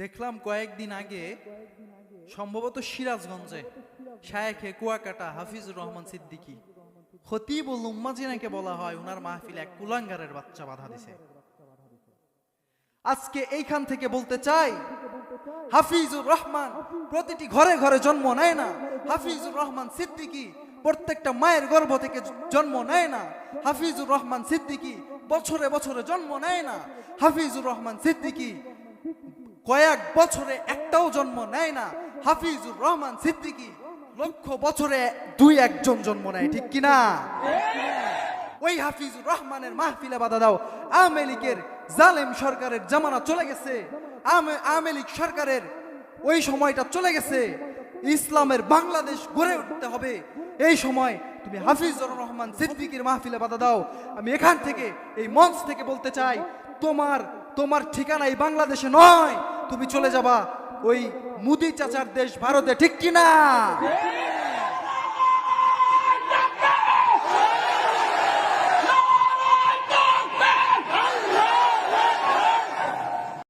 দেখলাম কয়েকদিন আগে সম্ভবত সিরাজগঞ্জে, শায়েখে কুয়াকাটা হাফিজুর রহমান সিদ্দিকী, খতিবুল উম্মা জিনাকে বলা হয়, উনার মাহফিলে এক কুলাঙ্গারের বাচ্চা বাধা দিছে। আজকে এইখান থেকে বলতে চাই, হাফিজুর রহমান প্রতিটি ঘরে ঘরে জন্ম নেয় না, হাফিজুর রহমান সিদ্দিকী প্রত্যেকটা মায়ের গর্ভ থেকে জন্ম নেয় না, হাফিজুর রহমান সিদ্দিকী বছরে বছরে জন্ম নেয় না, হাফিজুর রহমান সিদ্দিকী কয়েক বছরে একটাও জন্ম নেয় না। হাফিজুর রহমান সিদ্দিকী লক্ষ বছরে দুই একজন জন্ম নেয়, ঠিক কিনা? ওই হাফিজুর রহমানের মাহফিলে বাধা দাও। আওয়ামী লীগের জালেম সরকারের জামানা চলে গেছে। আওয়ামী- লীগ সরকারের ওই সময়টা চলে গেছে। ইসলামের বাংলাদেশ গড়ে উঠতে হবে। এই সময় তুমি হাফিজুর রহমান সিদ্দিকীর মাহফিলে বাধা দাও। আমি এখান থেকে, এই মঞ্চ থেকে বলতে চাই, তোমার তোমার ঠিকানা এই বাংলাদেশে নয়। তুমি চলে যাবা ওই মুদি চাচার দেশ ভারতে ঠিক কিনা?